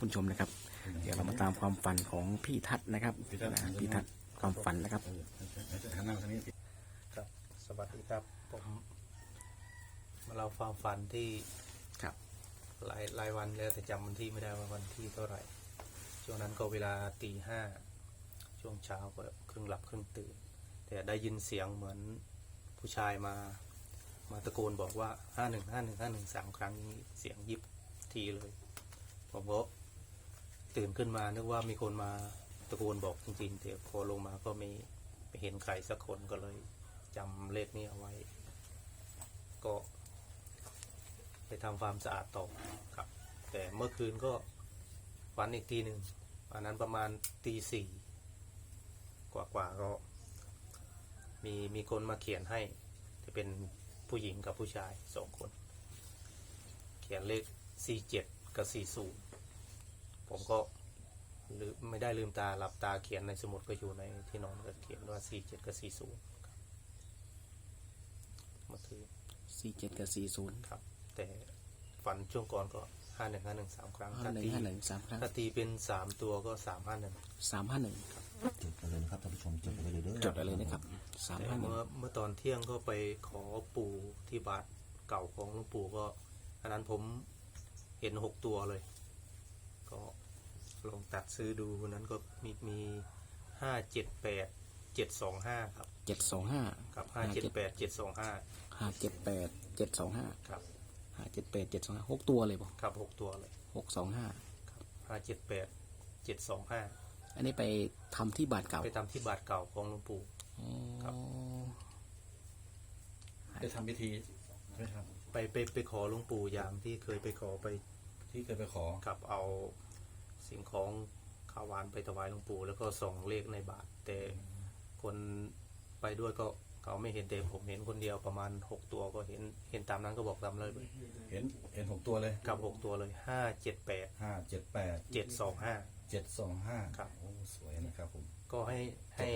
ครับคุณผู้ชมนะครับ เดี๋ยวเรามาตามความฝันของพี่ทัศน์นะครับพี่ทัศน์นะพี่ทัศน์ความฝันนะครับเออหันหน้ามาทางนี้ครับ สวัสดีครับ ผมมาเล่าความฝันที่ครับ หลายหลายวันแล้วแต่จำวันที่ไม่ได้ว่าวันที่เท่าไหร่ ช่วงนั้นก็เวลาตีห้าช่วงเช้าก็ครึ่งหลับครึ่งตื่น แต่ได้ยินเสียงเหมือนผู้ชายมา มาตะโกนบอกว่าห้าหนึ่งห้าหนึ่งห้าหนึ่งสามครั้งนี้เสียงยิบทีเลย ผมก็ ตื่นขึ้นมานึกว่ามีคนมาตะโกนบอกจริงๆแต่พอลงมาก็ไม่ไม่เห็นใครสักคนก็เลยจำเลขนี้เอาไว้ ก็ไปทำความสะอาดต่อครับ แต่เมื่อคืนก็ฝันอีกทีหนึ่งอันนั้นประมาณตีสี่กว่าๆก็มีมีคนมาเขียนให้ จะเป็นผู้หญิงกับผู้ชายสองคน เขียนเลข47กับ40 ผมก็ลืมไม่ได้ลืมตาหลับตาเขียนในสมุดก็อยู่ในที่นอนก็เขียนว่า47กับ40ครับเมื่อคืนสี่เจ็ดกับสี่ศูนย์ครับ แต่ฝันช่วงก่อนก็51 51 3ครั้งห้าถ้าหนึ่งตีห้าหนึ่งสามครั้งถ้าตีเป็น3ตัวก็351สามห้าหนึ่งจดกันเลยนะครับท่านผู้ชมจดกันเลยเด้อจดอะไรนะครับสามแต่ห้าหนึ่งเมื่อเมื่อตอนเที่ยงก็ไปขอปู่ที่บาทเก่าของหลวงปู่ก็อันนั้นผมเห็นหกตัวเลย ก็ ลองตัดซื้อดูวันนั้นก็มีมีห้าเจ็ดแปดเจ็ดสองห้าครับเจ็ดสองห้าครับห้าเจ็ดแปดเจ็ดสองห้าห้าเจ็ดแปดเจ็ดสองห้าครับห้าเจ็ดแปดเจ็ดสองห้าหกตัวเลยป่ะครับหกตัวเลยหกสองห้าครับห้าเจ็ดแปดเจ็ดสองห้าอันนี้ไปทำที่บาทเก่า ไปทำที่บาทเก่าของหลวงปู่อ๋อครับได้ทำพิธีใช่ไหมครับไปไปไปขอหลวงปู่ยามที่เคยไปขอไปที่เคยไปขอกับเอา สิ่งของข้าวหวานไปถวายหลวงปู่แล้วก็ส่องเลขในบาท แต่คนไปด้วยก็เขาไม่เห็นแต่ผมเห็นคนเดียวประมาณหกตัวก็เห็นเห็นตามนั้นก็บอกตามเลยเห็นเห็นหกตัวเลยกับหกตัวเลยห้าเจ็ดแปดห้าเจ็ดแปดเจ็ดสองห้าเจ็ดสองห้าครับโอ้สวยนะครับผม ก็ให้ให้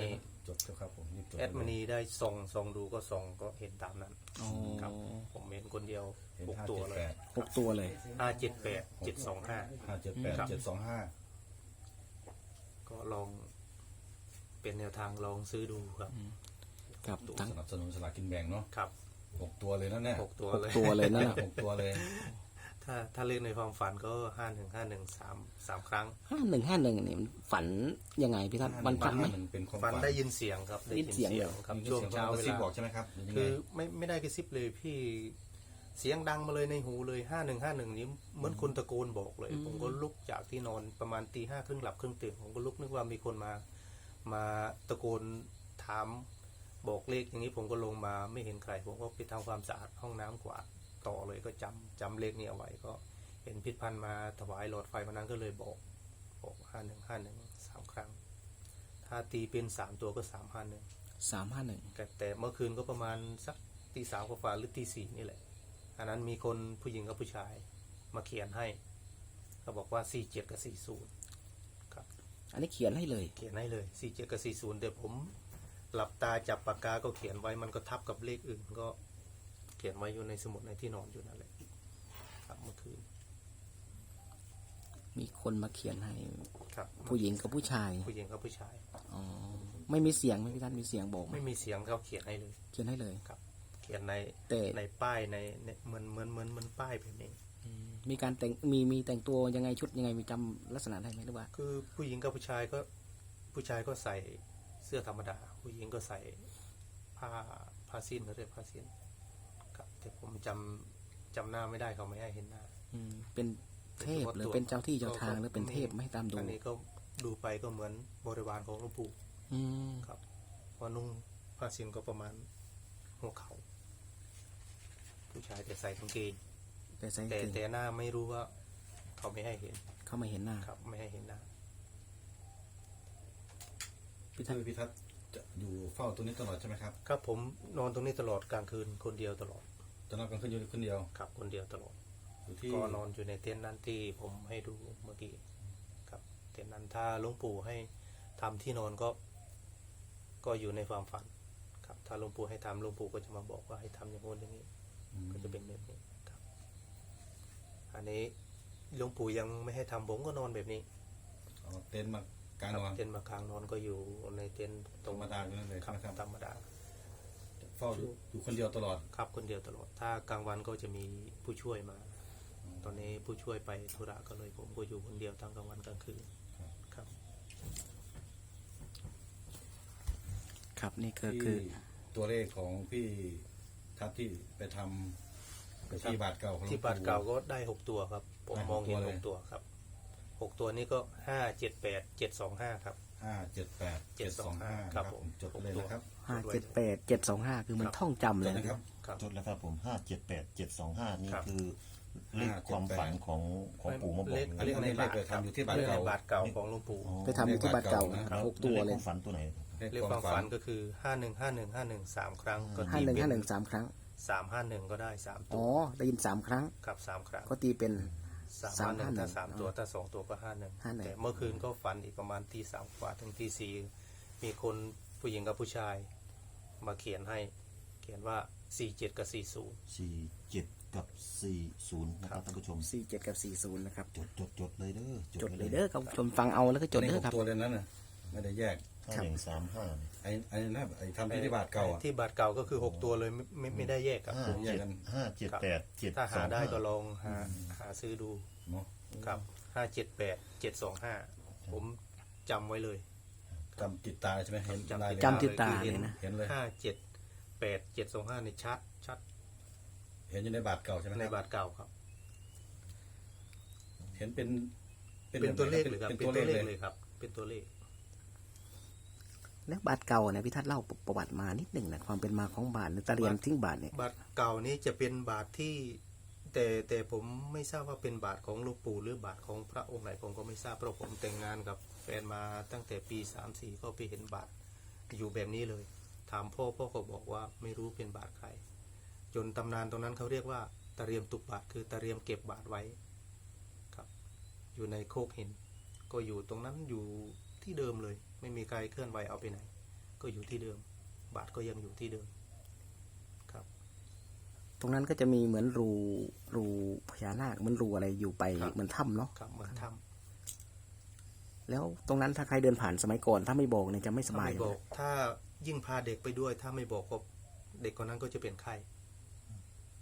จดเลยครับผมรีบจดแอดมินีได้ส่องส่องดูก็ส่องก็เห็นตามนั้นอ๋อครับ ผมเห็นคนเดียวเห็นหกห้าตัวเจ็ดเลแปยดหกตัวเลยห้าเจ็ดแปดเจ็ดสองห้า ห้าเจ็ดแปดครับ เจ็ดสองห้าก็ลองเป็นแนวทางลองซื้อดูครับ ครับทั้งสนับสนุนสลากกินแบ่งเนาะครับหกตัวเลยนะเนี่ยหกตัวหกเลยตัวเลยนั่นน่ะ หกตัวเลย ถ้าถ้าเลือกในความฝันก็ห้าหนึ่งห้าหนึ่งสามสามครั้ง ห้าหนึ่งห้าหนึ่งนี่มันฝันยังไงพี่ทัศน์วันพระไหม มันเป็นความฝัฝันนได้ยินเสียงครับได้ยินเสียงเลยครับมีช่วงสียเช้าคนเวกระซิบลาบอกใช่ไหมครับหรือยังไงคือไม่ไม่ได้กระซิบเลยพี่เสียงดังมาเลยในหูเลยห้าหนึ่งห้าหนึ่งนี้เหมือนคนตะโกนบอกเลย ผมก็ลุกจากที่นอนประมาณตีห้าครึ่งหลับครึ่งตื่นผมก็ลุกนึกว่ามีคนมา มาตะโกนถามบอกเลขอย่างนี้ผมก็ลงมาไม่เห็นใครผมก็ไปทำความสะอาดห้องน้ำกวาด ต่อเลยก็จำจำเลขนี้เอาไว้ก็เห็นพิษพันธ์มาถวายหลอดไฟวันนั้นก็เลยบอกบอกห้าหนึ่งห้าหนึ่งสามครั้ง ถ้าตีเป็นสามตัวก็สามห้าหนึ่งสามห้าหนึ่งแต่แต่เมื่อคืนก็ประมาณสักตีสามกว่าๆหรือตีสี่นี่แหละ อันนั้นมีคนผู้หญิงกับผู้ชายมาเขียนให้เขาบอกว่าสี่เจ็ดกับสี่ศูนย์ครับ อันนี้เขียนให้เลย เขียนให้เลยสี่เจ็ดกับสี่ศูนย์แต่ผมหลับตาจับปากกาก็เขียนไว้มันก็ทับกับเลขอื่นก็เขียนไว้อยู่ในสมุดในที่นอนอยู่นั่นแหละครับเมื่อคืน มีคนมาเขียนให้ ครับ ผู้หญิงกับผู้ชาย ผู้หญิงกับผู้ชาย อ๋อ ไม่มีเสียงไหมพี่ทัศน์มีเสียงบอกไหมไม่มีเสียงเขาเขียนให้เลย เขียนให้เลย ครับ เขียนในแต่ ในป้ายในในเหมือนเหมือนเหมือนเหมือนป้ายแบบนี้ มีการแต่ง มีมีแต่งตัวยังไงชุดยังไงมีจำลักษณะได้ไหมหรือว่า คือผู้หญิงกับผู้ชายก็ผู้ชายก็ใส่เสื้อธรรมดา ผู้หญิงก็ใส่ผ้าผ้าสิ้นเขาเรียกผ้าสิ้นครับ แต่ผมจำจำหน้าไม่ได้เขาไม่ให้เห็นหน้า อืมเป็นเทพหรือเป็นเจ้าที่เจ้าทางหรือเป็นเทพไม่ตามดูอันนี้ก็ดูไปก็เหมือนบริวารของหลวงปู่อืมครับเพอนุ่งผ้าสิ้นก็ประมาณหัวเขา ผู้ชายแต่ใส่กางเกงแต่ใส่แต่เกงแต่หน้าไม่รู้ว่า เขาไม่ให้เห็นเขาไม่เห็นหน้าครับ ไม่ให้เห็นหน้าพี่ทัศน์คือพิทัศน์จะอยู่เฝ้าตัวนี้ตลอดใช่ไหมครับ ครับผมนอนตรงนี้ตลอดกลางคืนคนเดียวตลอด จะนอนกลางคืนอยู่คนเดียว ครับคนเดียวตลอดอยู่ที่ก็นอนอยู่ในเต็นท์นั้นที่ผมให้ดูเมื่อกี้ครับเต็นท์นั้นถ้าหลวงปู่ให้ทำที่นอนก็ ก็อยู่ในความฝัน ครับ ถ้าหลวงปู่ให้ทำหลวงปู่ก็จะมาบอกว่าให้ทำอย่างโน้นอย่างนี้ อืมก็จะเป็นแบบนี้ครับ อันนี้หลวงปู่ยังไม่ให้ทำผมก็นอนแบบนี้เอาเต็นท์มากลางนอนเต็นท์มากลางนอนก็อยู่ในเต็นท์ตธรรงรมดาอยู่นั่นเลยครับนะครับธรรมดา เฝ้าอยู่อยู่คนเดียวตลอด ครับคนเดียวตลอด ถ้ากลางวันก็จะมีผู้ช่วยมา ตอนนี้ผู้ช่วยไปธุระก็เลยผมก็อยู่คนเดียวทั้งกลางวันกลางคืนครับ ครับนี่ก็ที่คือตัวเลขของพี่ทัศน์ที่ไปทำไปที่บาทเก่าของหลวงที่ปู่ บาทเก่าก็ได้หกตัวครับ ผมได้หกมองเห็นตัวเลย หกตัวครับหกตัวนี้ก็ห้าเจ็ดแปดเจ็ดสองห้าครับ ห้าเจ็ดแปดเจ็ดสองห้าครับครับผมจดไปเลยนะครับห้าเจ็ดแปดเจ็ดสองห้าคือมันครับท่องจำจเลดยนะนะคครัรับ บ ครับ จดแล้วครับผมห้าเจ็ดแปดเจ็ดสองห้านี่ครับ คือเลขความฝันของของปู่มาบอกเลขนะเลขในบาทเลขไปทำอยู่ที่บาทเลขในเก่าบาทเก่าของหลวงปู่อ๋อไปทำอยู่ที่บ้านเก่าเลขนะครับบ้านเก่าหกตัวแล้เลขยความฝันตัวไหนเลขความฝันก็คือห้าหนึ่งห้าหนึ่งห้าหนึ่งสามครั้ง ก็ห้าตีหนึ่งเป็ห้าหนึ่งสามครั้ง สามห้าหนึ่งก็ได้สามตัอ๋อวได้ยินสามครั้งกับสามครั้ง ก็ตีเป็น สามห้าหนึ่ง351ถ้าสามตัว ถ้าสองตัวก็ห้าหนึ่ง51แต่เมื่อคืนก็ฝันอีกประมาณตีสามกว่าถึงตีสี่มีคนผู้หญิงกับผู้ชาย มาเขียนให้ เขียนว่าสี่เจ็ดกับสี่ศูนย์ สี่เจ็ดกับสี่ศูนย์นะครับท่านผู้ชมสี่เจ็ดกับสี่ศูนย์นะครับ จดจดจดเลยเด้อจดเลยเด้อครับชมฟังเอาแล้วก็จดนี่เด้หอกครับ ตัวเลยนั้นน่ะ ไม่ได้แยกห้าหนึ่งสามห้าไอ้ไอ้นั่นไอ้ทำที่ที่บาทเก่าอะ ที่บาทเก่าก็คือหกตัวเลยไม่ไม่ไม่ได้แยกครับห้าแยเจ็กดกัน ห้าเจ็ดแปดเจ็ดถ้าสหาองได้ห้าก็ลองหาหาซื้อดูเนาะครับห้าเจ็ดแปดเจ็ดสองห้าผมจำไว้เลยจำจิตตาใช่ไหมเห็นจำลายเลยจำติดตาเลยนะ เห็นเลยห้าเจ็ดแปดเจ็ดสองห้าในชัดชัดเห็นอยู่ในบาทเก่าใช่ไหมในครับบาทเก่าครับ เห็นเป็นเป็นตัวเลขเลยครับเป็นเป็นตัวตัวเลเลขขเลเลยยครับ เป็นตัวเลข แล้วบาทเก่าเนี่ยพี่ทัศน์เล่าประวัติมานิดหนึ่งนะความเป็นมาของบาทตะเรียนทิ้งบาทเนี่ยบาทเก่านี้จะเป็นบาทที่ แต่แต่ผมไม่ทราบว่าเป็นบาทของหลวงปู่หรือบาทของพระองค์ไหนผมก็ไม่ทราบเพราะผมแต่งงานกับแฟนมาตั้งแต่ปีสามสี่ก็ไปเห็นบาทอยู่แบบนี้เลย ถามพ่อพ่อก็บอกว่าไม่รู้เป็นบาทใคร จนตำนานตรงนั้นเขาเรียกว่าตะเรียมตุกบาทคือตะเรียมเก็บบาทไว้ครับ อยู่ในโคกหินก็อยู่ตรงนั้นอยู่ ที่เดิมเลย ไม่มีใครเคลื่อนไหวเอาไปไหน ก็อยู่ที่เดิม บาทก็ยังอยู่ที่เดิมครับ ตรงนั้นก็จะมีเหมือนรูรูพญานาคเหมือนรูอะไรอยู่ไปครับ เหมือนถ้ำเนาะครับเหมือนถ้แล้วตรงนั้นถ้าใครเดินผ่านสมัยก่อน ถ้าไม่บอกเนี่ยจะไม่ำสถ้าบายไม่บอก ถ้ายิ่งพาเด็กไปด้วย ถ้าไม่บอกก็เด็กคนนั้นก็จะเป็นไข้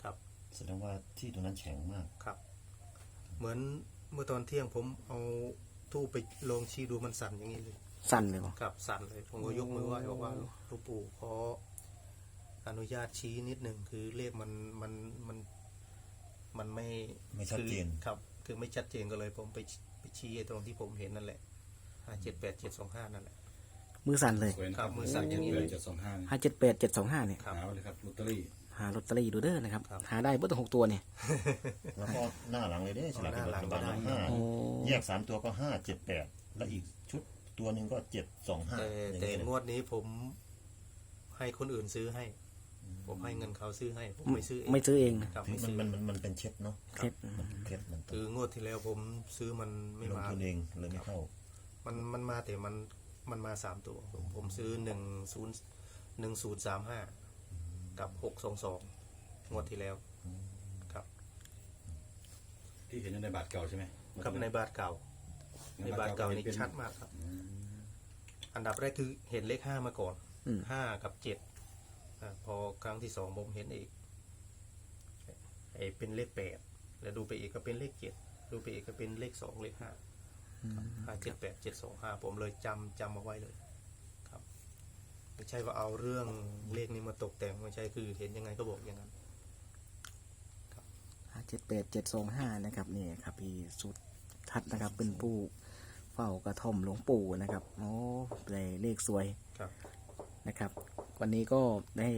ครับ แสดงว่าที่ตรงนั้นแข็งมาก ครับ เหมือนเมื่อตอนเที่ยงผมเอา ทูบไปลองชี้ดูมันสั่นอย่างนี้เลยสั่นเลยบอกครับสั่นเลย ผมก็ยกมือไหว้บอกว่าหลวงปู่ขออนุญาตชี้นิดหนึ่งคือเลขมันมันมัน มันไม่ไม่ชัดเจน คือครับ คือไม่ชัดเจนก็เลย ผมไปไปชี้ไอ้ตรงที่ผมเห็นนั่นแหละห้าเจ็ดแปดเจ็ดสองห้านั่นแหละ มือสั่นเลยสวยนะคครัรับบมือสั่นอย่างนี้เลยเจ็ดสองห้าห้าเจ็ดแปดเจ็ดสองห้าเนี่ย ครับ หาไว้เลยครับลอตเตอรี่ หาลอตเตอรี่ดูเด้อนะครับ ครับ หาได้เบิ้ลหกตัวเนี่ย แล้วก็หน้าหลังเลยเด้ฉลากกินแบ่งรัฐบาลหน้าหลังก็ได้ห้าโอ้ แยกสามตัวก็ห้าเจ็ดแปดแล้วอีกชุดตัวหนึ่งก็เจ็ดสองห้าแต่อย่างแต่นี้เลยงวดนี้ผมให้คนอื่นซื้อให้ ผมให้เงินเขาซื้อให้ ผมไม่ซื้อเองไม่ซื้อเองนะ ครับมัไม่นซื้อมันมันมันเป็นเช็ดเนาะเคล็ด มันเป็นเคล็ดมันต้คือองงวดที่แล้วผมซื้อมันไม่ลงมา ทุนเองเลยไม่เข้า มันมันมาแต่มันมันมาสามตัว ผมผมซื้อหนึ่งศูนย์หนึ่งศูนย์สามห้า กับหกสองสองงวดที่แล้ว ครับที่เห็นอยู่ในบาทเก่าใช่ไหมครับในบาทเก่า ในบาทเก่านี่ชัดมากครับอันดับแรกคือเห็นเลขห้ามาก่อนอืม ห้ากับเจ็ดอ่าพอครั้งที่สองผมเห็นอีกไอ้เป็นเลขแปดแล้วดูไปอีกก็เป็นเลขเจ็ดดูไปอีกก็เป็นเลขสองเลขห้าห้าเจ็ดแปดเจ็ดสองห้าผมเลยจำจำเอาไว้เลยครับ ไม่ใช่ว่าเอาเรื่องเลขนี้มาตกแต่งไม่ใช่คือ เห็นยังไงก็บอกอย่างนั้นห้าเจ็ดแปดเจ็ดสองห้านะครับนี่ครับพี่สุดทัศน์นะครับเป็นผู้เฝ้ากระท่อมหลวงปู่นะครับโอ้ได้เลขสวยครับนะครับ วันนี้ก็ได้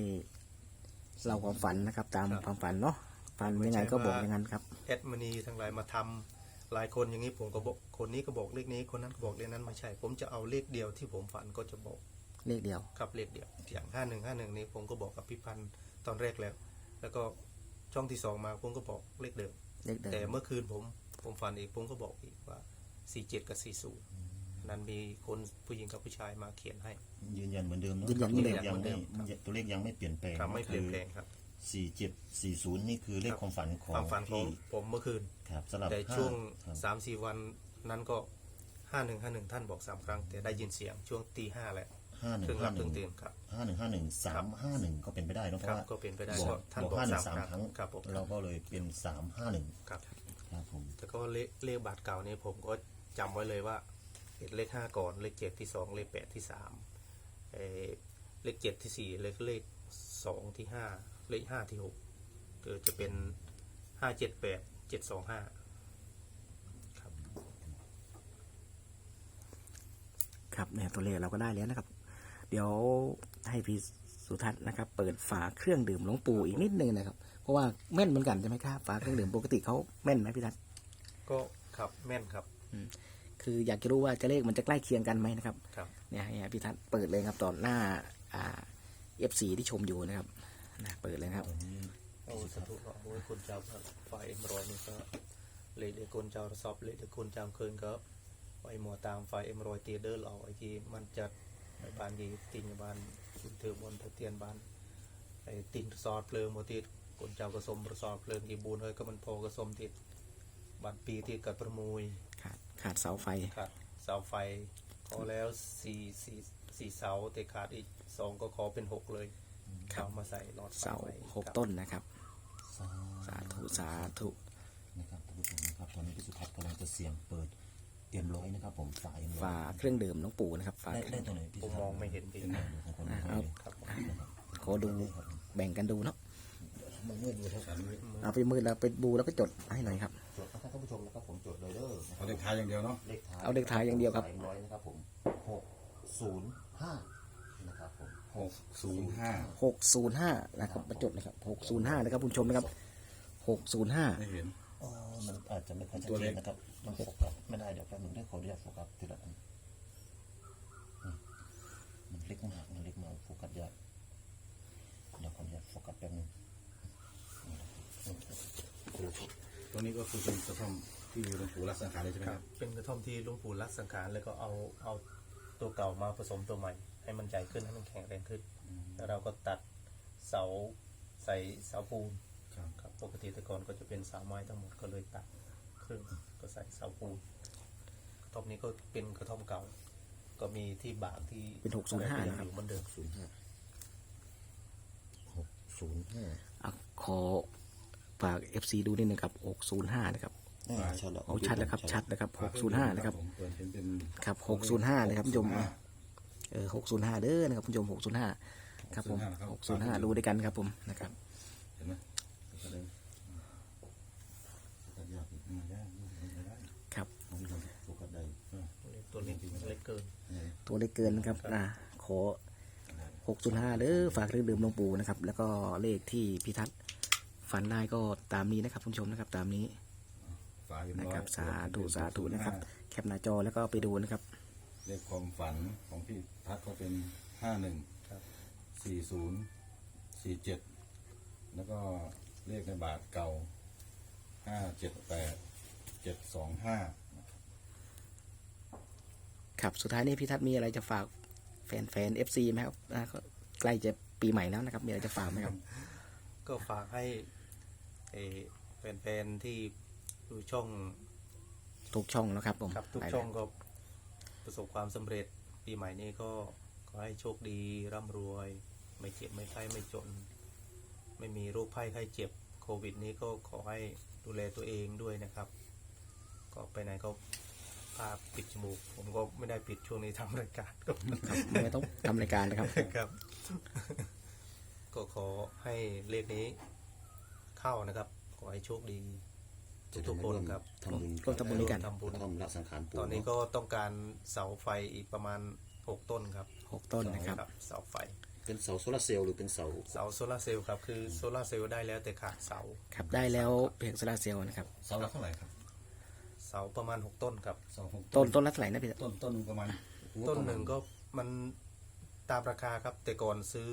เล่าความฝันนะครับ ตามครับความฝันเนาะฝันยังไงก็บอกอย่างนั้นครับแอดมินีทั้งหลายมาทำหลายคนอย่างนี้ผมก็บอกคนนี้ก็บอกเลขนี้คนนั้นก็บอกเลขนั้นไม่ใช่ ผมจะเอาเลขเดียวที่ผมฝันก็จะบอก เลขเดียว ครับเลขเดียวอย่างห้าหนึ่งห้าหนึ่งนี้ผมก็บอกกับพี่พันธ์ตอนแรกแล้ว แล้วก็ช่องที่สองมาผมก็บอกเลขเดิมเลขเดิแต่มเมื่อคืนผมผมฝันอีกผมก็บอกอีกว่าสี่เจ็ดกับสี่ศูนย์นั้นมีคนผู้หญิงกับผู้ชายมาเขียนให้ ยืนยันเหมือนเดิมเนาะยืนยันเหมือนเดิมตัวเลขยังไม่เหมือนเดิมครับตัวเลขยังไม่เปลี่ยนแปลงครับไม่เปลี่ยนแปลงครับ สี่เจ็ดสี่ศูนย์นี่คือเลขความฝันของความฝันของพี่ผมเมื่อคืน ครับสลับแต่ห้าช่วงครับสามสี่วันนั้นก็ห้าหนึ่งห้าหนึ่งท่านบอกสามครั้ง แต่ได้ยินเสียงช่วงตีห้าแหละ ห้าหนึ่งครึ่งหลัห้าบหครึ่นึ่งงตื่นครับ ห้าหนึ่งห้าหนึ่งสามห้าหนึ่งก็เป็นไปได้เนอะเพครัราะบว่าก็เป็นไปได้บอกก็ท่านบอกบอกห้าหนึ่สามงสามครั้งครั้งครับผม เราก็เลยเป็นสามห้าหนึ่งครับ ครับผมแต่ก็เลขเลขบาทเก่านี่ผมก็จำไว้เลยว่าเห็นเลขห้าก่อนเลขเจ็ดที่สองเลขแปดที่สามเอ่อเลขเจ็ดที่สี่เลขเลขสองที่ห้าเลขห้าที่หกก็จะเป็นห้าเจ็ดแปดเจ็ดสองห้าครับครับเนี่ยตัวเลขเราก็ได้แล้วนะครับ เดี๋ยวให้พี่สุทัศน์นะครับ เปิดฝาเครื่องดื่มหลวงปู่อีกนิดนึงนะครับ เพราะว่าแม่นเหมือนกันใช่ไหมครับฝาเครื่องดื่มปกติเขาแม่นไหมพี่ทัศน์ก็ครับแม่นครับคืออยากจะรู้ว่าจะเลขมันจะใกล้เคียงกันไหมนะครับครับเนี่ยให้พี่ทัศน์เปิดเลยครับตอนหน้าอ่าเอฟซีที่ชมอยู่นะครับนะเปิดเลยครับตอนนี้โอ้สาธุโอ้ยคนเจ้าครับฝ่ายเอ็มรอยนี่ก็เลยเด็กคนเจ้าสอบเลยเด็กคนเจ้าเคินก็ไปหมัวตามฝ่ายเอ็มรอยเตียเดอร์เราไอ้ที่มันจะไป บ้านยีติงบ้านคุณเธอบนตะเตียนบ้านไอ้ติงซอดเพลิงโมติดคนเจ้าก็สมประสอบเพลิงกี่บูนเฮ้ยก็มันโพก็สมติดบ้านปีที่เกิดประมุยขาดขาดเสาไฟขาดเสาไฟขอแล้วสี่สี่สี่เสาแต่ขาดอีกสองก็ขอเป็นหกเลยครับเอามาใส่หลอดไฟเสาไว้หกครับต้นนะครับสาสาธุสาธุนะครับท่านผู้ชมนะครับตอนนี้พี่สุทัศน์กำลังจะเสียงเปิด เตรียมร้อยนะครับผมฝาเอ็มร้อยฝาเครื่องดื่มหลวงปู่นะครับฝาได้เคได้รื่องตรงไหนพี่ผมสุทัศน์มองไม่เห็นดีเห็นไหมเดี๋ยวผมขอดูให้เลยครับผมขอดูแบ่งกันดูเนาะมันมืดอยู่ครับเอาไปมือแล้วไปดูแล้วก็จดให้หน่อยครับจดนะครับท่านผู้ชมนะครับผมจดเลยเด้อนะคเอารับเลขท้ายอย่างเดียวเนาะเลขท้ายเอาเลขท้ายอย่างเดียวครับฝาเอ็มร้อยนะครับผมหกศูนย์ห้านะครับผมหกศูนย์ห้าหกศูนย์ห้านะครับมาจดนะครับหกศูนย์ห้านะครับคุณผู้ชมนะครับหกศูนย์ห้าไม่เห็นอ๋อมันอาจจะไม่ค่อยชัดตัวเจเล็นกนะครับ มันโฟกัสไม่ได้เดี๋ยวแป๊บนึงได้ขออนุญาตโฟกัสทีละอันอืมมันเล็กมากมันเล็กมากโฟกัสยากเดี๋ยวขออนุญาตโฟกัสแป๊บนึงตัวนี้ก็คือเป็นกระท่อมที่หลวงปู่รักสังขารเลยใช่ไหมคครัรับบเป็นกระท่อมที่หลุงปู่รักสังขารแล้วก็เอาเอาตัวเก่ามาผสมตัวใหม่ ให้มันใหญ่ขึ้นให้มันแข็งแรงขึ้น แล้วเราก็ตัดเสาใส่เสาปูนครับครับปกติแต่ก่อนก็จะเป็นเสาไม้ทั้งหมดก็เลยตัด ครึ่งก็ใส่เสาปูนกระท่อมนี้ก็เป็นกระท่อมเก่า ก็มีที่บากที่เป็น605อะไรนะครับ อยู่เหมือนเดิมศูนย์ห้าหกศูนย์ห้าอะขอฝากเอฟซีดูนิดนึงครับหกศูนย์ห้านะครับอ่าชัดแล้วเอาชัดแล้วครับชัดนะครับหกศูนย์ห้านะครับผมเปิดเห็นเป็นครับหกศูนย์ห้าเลยครับคุณผู้ชมเออหกศูนย์ห้าเด้อนะครับคุณผู้ชมหกศูนย์ห้าครับผมหกศูนย์ห้าดูด้วยกันครับผมนะครับเห็นไหมก็เลยตัดยากอีกไม่ได้ไม่ได้ ครับ ท่านผู้ชมโฟกัสได้ ตัวเล็กเล็กเกิน ตัวเลขเกินนะครับนะขอหกศูนย์ห้าเด้อฝากเครื่องดื่มหลวงปู่นะครับ แล้วก็เลขที่พิทัศน์ฝันได้ก็ตามนี้นะครับคุณผู้ชมนะครับตามนี้ฝาเอ็มนะร้อยครับสาธุสาธุนะครับ แคปหน้าจอแล้วก็ไปดูนะครับ เลขความฝันของพี่ทัศน์ก็เป็นห้าหนึ่งครับสี่ศูนย์สี่เจ็ดแล้วก็เลขในบาทเก่าห้าเจ็ดแปดเจ็ดสองห้า ครับสุดท้ายนี้พี่ทัศน์มีอะไรจะฝากแฟนแฟนเอฟซีไหมครับนะก็ใกล้จะปีใหม่แล้วนะครับ มีอะไรจะฝากไหมครับ ก็ฝากให้เอ่อแฟนๆที่ดูช่องทุกช่องแล้วครับผมครับทุกไปช่องแล้วก็ประสบความสำเร็จปีใหม่นี้ก็ขอให้โชคดีร่ำรวย ไม่เจ็บไม่ไข้ไม่จน ไม่มีโรคภัยไข้เจ็บโควิดนี้ก็ขอให้ดูแลตัวเองด้วยนะครับ ก็ไปไหนก็ พาปิดจมูก ผมก็ไม่ได้ปิดช่วงนี้ทำรายการก็ไม่ต้องทำรายการนะครับ ครับ ก็ขอให้เลขนี้เข้านะครับ ขอให้โชคดีทุกๆคนครับทำบุญร่วมทำบุญด้วยกันทำบุญทำละสังขารปู่ตอนนี้ก็ต้องการเสาไฟอีกประมาณหกต้นครับหกต้นนะครับ เสาไฟ เป็นเสาโซลาร์เซลล์หรือเป็นเสา เสาโซลาร์เซลล์ครับ คือโซลาร์เซลล์ได้แล้วแต่ขาดเสา ครับ ได้แล้วเพียงโซลาร์เซลล์นะครับ เสาละเท่าไหร่ครับเสาประมาณหกต้นครับเสาหกต้นต้นละเท่าไหร่นะพี่ทัศน์ต้นต้นประมาณต้นหนึ่งก็มันตามราคาครับแต่ก่อนซื้อ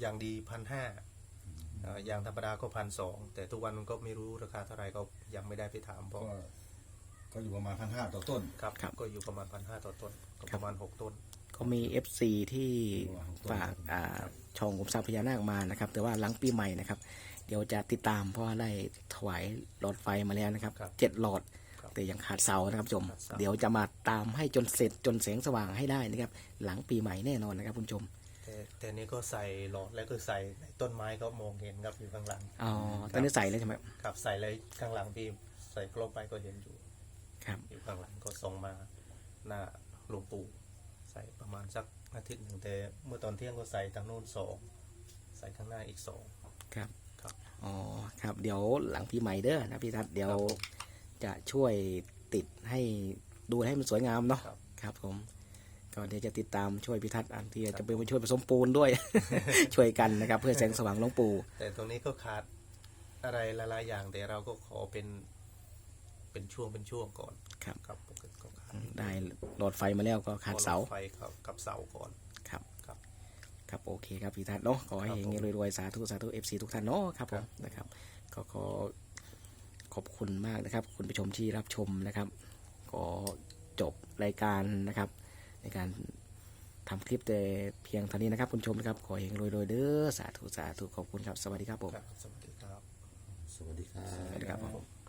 อย่างดีพันห้าอย่างธรรมดาก็พันสองแต่ทุกวันมันก็ไม่รู้ราคาเท่าไหร่ก็ยังไม่ได้ไปถามเพก็ราะก็อยู่ประมาณพันห้าต่อต้นครับ ก็อยู่ประมาณพันห้าต่อต้นก็ประมาณหกต้น ก็มี FC ที่ฝากอ่าช่องกรมทรัพย์พญานาคมานะครับ แต่ว่าหลังปีใหม่นะครับ เดี๋ยวจะติดตามเพราะว่าได้ถวายหลอดไฟมาแล้วนะครับครับ เจ็ดหลอดครับ แต่ยังขาดเสานะครับผู้ชมขาดเสาเดี๋ยวจะมาตามให้จนเสร็จจนแสงสว่างให้ได้นะครับ หลังปีใหม่แน่นอนนะครับคุณผู้ชม แต่แต่นี้ก็ใส่หลอดแล้วก็ใส่ในต้นไม้ก็มองเห็นครับอยู่ข้างหลังอ๋อตอนนี้ใส่แล้วใช่ไหมครับใส่เลยข้างหลังพี่ใส่กลบไปก็เห็นอยู่ ครับ อยู่ข้างหลังก็ส่งมาหน้าหลวงปู่ใส่ประมาณสักอาทิตย์หนึ่งแต่เมื่อตอนเที่ยงก็ใส่ทางโน้นสองใส่ข้างหน้าอีกสองครับ ครับ อ๋อ ครับ เดี๋ยวหลังปีใหม่เด้อนะพี่ทัศน์เดี๋ยวครับผม จะช่วยติดให้ดูให้มันสวยงามเนาะครับ ครับผมก็เดี๋ยวจะติดตามช่วยพิทัศน์อันที่จะเป็นมาช่วยผสมปูนด้วย ช่วยกันนะครับ เพื่อแสงสว่างหลวงปู่แต่ตรงนี้ก็ขาดอะไรหลายๆอย่างแต่เราก็ขอเป็นเป็นช่วงเป็นช่วงก่อนครับครับปกติก็ขาดได้หลอดไฟมาแล้วก็ขาดเสาขอไฟครับกับเสาก่อนครับครับ ครับโอเคครับพี่ทัศน์เนาะขอให้ครับเฮผมงๆรวยๆสาธุสาธุเอฟซีทุกท่านเนาะครับผครัมบนะครับก็ขอ ขอบคุณมากนะครับ คุณผู้ชมที่รับชมนะครับขอจบรายการนะครับ ในการทำคลิปแต่เพียงเท่านี้นะครับ คุณผู้ชมนะครับ ขอเฮงรวยๆเด้อสาธุสาธุขอบคุณครับ สวัสดีครับผม ครับ สวัสดีครับ สวัสดีครับ สวัสดีครับผม